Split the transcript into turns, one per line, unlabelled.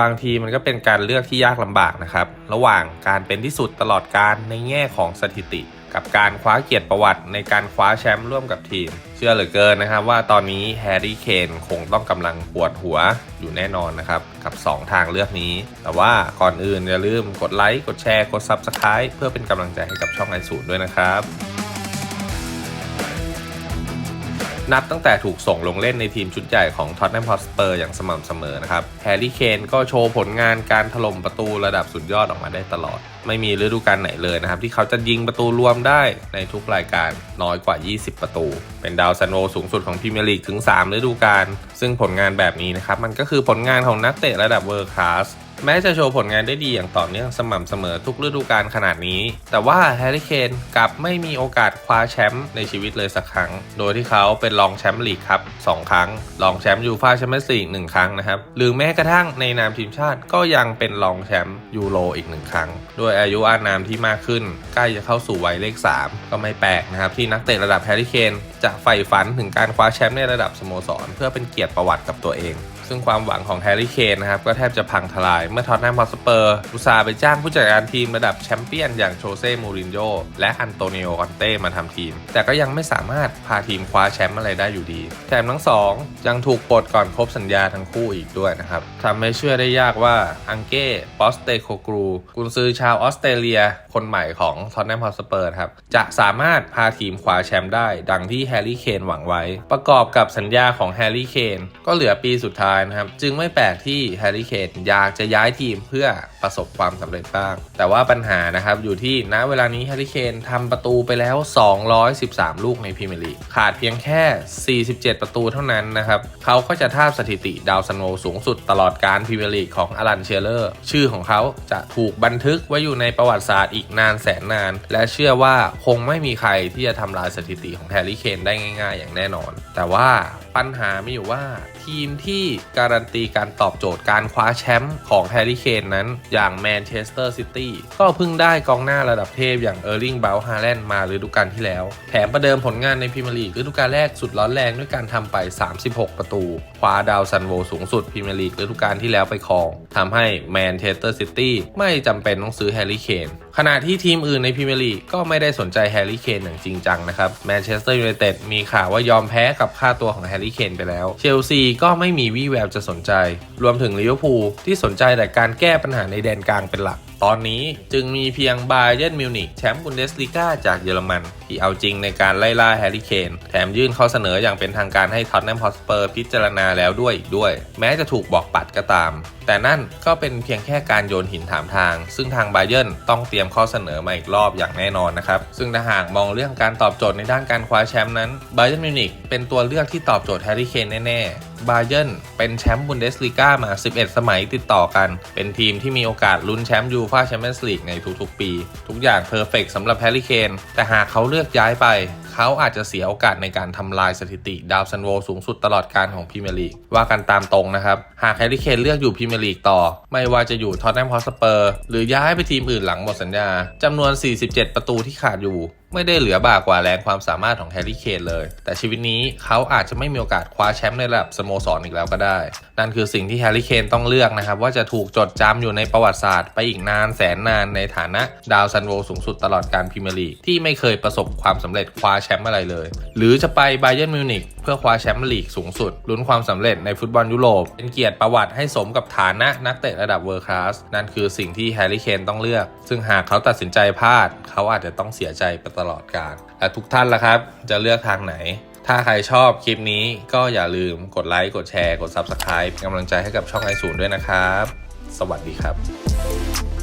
บางทีมันก็เป็นการเลือกที่ยากลำบากนะครับ ระหว่างการเป็นที่สุดตลอดการในแง่ของสถิติ กับการคว้าเกียรติประวัติในการคว้าแชมป์ร่วมกับทีม เชื่อเหลือเกินนะครับว่าตอนนี้แฮร์รี่เคนคงต้องกำลังปวดหัวอยู่แน่นอนนะครับ กับ 2 ทางเลือกนี้ แต่ว่าก่อนอื่นอย่าลืมกดไลค์กดแชร์กด Subscribe เพื่อเป็นกำลังใจให้กับช่องไอศูนด้วยนะครับ นับตั้งแต่ถูกส่งลงเล่นในทีมชุดใหญ่ของท็อตแนมฮอสเปอร์อย่างสม่ำเสมอนะครับแฮร์รี่เคนก็โชว์ผลงานการถล่มประตูระดับสุดยอดออกมาได้ตลอด ไม่มีฤดูกาลไหนเลยนะครับ ที่เขาจะยิงประตูรวมได้ในทุกรายการน้อยกว่า 20 ประตู เป็นดาวซันโวสูงสุดของพรีเมียร์ลีกถึง 3 ฤดูกาลซึ่งผลงานแบบนี้นะครับมันก็คือผลงานของนักเตะระดับเวิร์คลาส แม้จะโชว์ผลงานได้ดีอย่างต่อเนื่องสม่ำเสมอทุกฤดูกาลขนาดนี้ แต่ว่าแฮร์รี่เคนกลับไม่มีโอกาสคว้าแชมป์ในชีวิตเลยสักครั้ง โดยที่เขาเป็นรองแชมป์ลีกครับ 2 ครั้ง รองแชมป์ยูฟ่าแชมเปี้ยนส์ลีก1ครั้งนะครับ หรือแม้กระทั่งในนามทีมชาติก็ยังเป็นรองแชมป์ยูโรอีก1ครั้ง ด้วยอายุอานามที่มากขึ้น ใกล้จะเข้าสู่วัยเลข 3 ก็ไม่แปลกนะครับที่นักเตะระดับแฮร์รี่เคนจะใฝ่ฝันถึงการคว้าแชมป์ในระดับสโมสร เพื่อเป็นเกียรติประวัติกับตัวเองซึ่งความหวังของแฮร์รี่เคนนะครับก็แทบจะพังทลาย เมื่อท็อตแนมฮอสเปอร์อุตส่าห์ไปจ้างผู้จัดการทีมระดับแชมเปี้ยนอย่างโชเซ่มูรินโญ่และอันโตนิโอคอนเต้มาทำทีม แต่ก็ยังไม่สามารถพาทีมคว้าแชมป์อะไรได้อยู่ดี แถมทั้งสองยังถูกปลดก่อนครบสัญญาทั้งคู่อีกด้วยนะครับทำให้เชื่อได้ยากว่าอังเก้ปอสเตโคกรูกุนซือชาวออสเตรเลีย คนใหม่ของท็อตแนมฮอสเปอร์ครับจะสามารถพาทีมคว้าแชมป์ได้ ดังที่แฮร์รี่เคนหวังไว้ ประกอบกับสัญญาของแฮร์รี่เคนก็เหลือปีสุดท้ายนะครับ จึงไม่แปลกที่แฮร์รี่เคนอยากจะย้ายทีมเพื่อประสบความสำเร็จบ้าง แต่ว่าปัญหานะครับอยู่ที่ณเวลานี้แฮร์รี่เคนทำประตูไปแล้ว 213 ลูกในพรีเมียร์ลีกขาดเพียงแค่ 47 ประตูเท่านั้นนะครับเขาก็จะทาสถิติดาวซันโวสูงสุดตลอดการพรีเมียร์ลีกของอลันเชเลอร์ชื่อของเขาจะถูกบันทึกไว้อยู่ในประวัติศาสตร์อีกนานแสนนาน และเชื่อว่าคงไม่มีใครที่จะทำลายสถิติของแฮร์รี่เคนได้ง่าย ๆ อย่างแน่นอน แต่ว่าปัญหาไม่อยู่ว่า ทีมที่การันตีการตอบโจทย์การคว้าแชมป์ของแฮร์รี่เคนนั้น อย่างแมนเชสเตอร์ซิตี้ก็เพิ่งได้กองหน้าระดับเทพอย่างเออร์ลิงเบลฮาแลนด์มาฤดูกาลที่แล้ว แถมประเดิมผลงานในพรีเมียร์ลีกฤดูกาลแรกสุดร้อนแรงด้วยการทำไป 36 ประตู คว้าดาวซันโวสูงสุดพรีเมียร์ลีกฤดูกาลที่แล้วไปครองทำให้แมนเชสเตอร์ซิตี้ไม่จำเป็นต้องซื้อแฮร์รี่เคน ขณะที่ทีมอื่นในพรีเมียร์ลีกก็ไม่ได้สนใจแฮร์รี่เคนอย่างจริงจังนะครับแมนเชสเตอร์ยูไนเต็ดมีข่าวว่ายอมแพ้กับค่าตัวของแฮร์รี่เคนไปแล้ว เชลซีก็ไม่มีวี่แววจะสนใจ รวมถึงลิเวอร์พูลที่สนใจแต่การแก้ปัญหาในแดนกลางเป็นหลัก ตอนนี้จึงมีเพียงบาเยิร์นมิวนิกแชมป์บุนเดสลีกาจากเยอรมัน ที่เอาจริงในการไล่ล่าแฮร์รี่เคนแถมยื่นข้อเสนออย่างเป็นทางการให้ท็อตแนมฮอสเปอร์พิจารณาแล้วด้วยอีกด้วย แม้จะถูกบอกปัดก็ตาม แต่นั่นก็เป็นเพียงแค่การโยนหินถามทาง ซึ่งทางบาเยิร์นต้องเตรียมข้อเสนอมาอีกรอบอย่างแน่นอนนะครับ ซึ่งถ้าหากมองเรื่องการตอบโจทย์ในด้านการคว้าแชมป์นั้นบาเยิร์นมิวนิกเป็นตัวเลือกที่ตอบโจทย์แฮร์รี่เคนแน่ๆบาเยิร์นเป็นแชมป์บุนเดสลีกามา 11 สมัยติดต่อกัน เป็นทีมที่มีโอกาสลุ้นแชมป์ยูฟ่าแชมเปี้ยนส์ลีกในทุกๆปี ทุกอย่างเพอร์เฟกสำหรับแฮร์รี่เคนแต่หากเขาเลือกย้ายไป เขาอาจจะเสียโอกาสในการทำลายสถิติ ดาวซันโวสูงสุดตลอดการของพรีเมียร์ลีกว่ากันตามตรงนะครับ หากแฮร์รี่เคนเลือกอยู่พรีเมียร์ลีกต่อ ไม่ว่าจะอยู่ท็อตแนมฮอสเปอร์หรือย้ายไปทีมอื่นหลังหมดสัญญาจำนวน 47 ประตูที่ขาดอยู่ ไม่ได้เหลือบ่ากว่าแรงความสามารถของแฮร์รี่เคนเลย แต่ชีวิตนี้เขาอาจจะไม่มีโอกาสคว้าแชมป์ในระดับสโมสรอีกแล้วก็ได้ นั่นคือสิ่งที่แฮร์รี่เคนต้องเลือกนะครับว่าจะถูกจดจำอยู่ในประวัติศาสตร์ไปอีกนานแสนนานในฐานะดาวซันโวสูงสุดตลอดการพรีเมียร์ลีกที่ไม่เคยประสบความสำเร็จคว้าแชมป์อะไรเลย หรือจะไปไบเยนมิวนิก พื่อคว้าแชมป์ลีกสูงสุดลุ้นความสำเร็จในฟุตบอลยุโรป เป็นเกียรติประวัติให้สมกับฐานะนักเตะระดับเวิร์คลาสนั่นคือสิ่งที่แฮร์รี่เคนต้องเลือก ซึ่งหากเขาตัดสินใจพลาด เขาอาจจะต้องเสียใจไปตลอดกาลและทุกท่านล่ะครับ จะเลือกทางไหนถ้าใครชอบคลิปนี้ก็อย่าลืมกดไลค์ กดแชร์ กด Subscribe เป็นกำลังใจให้กับช่องไอศูนย์ด้วยนะครับ สวัสดีครับ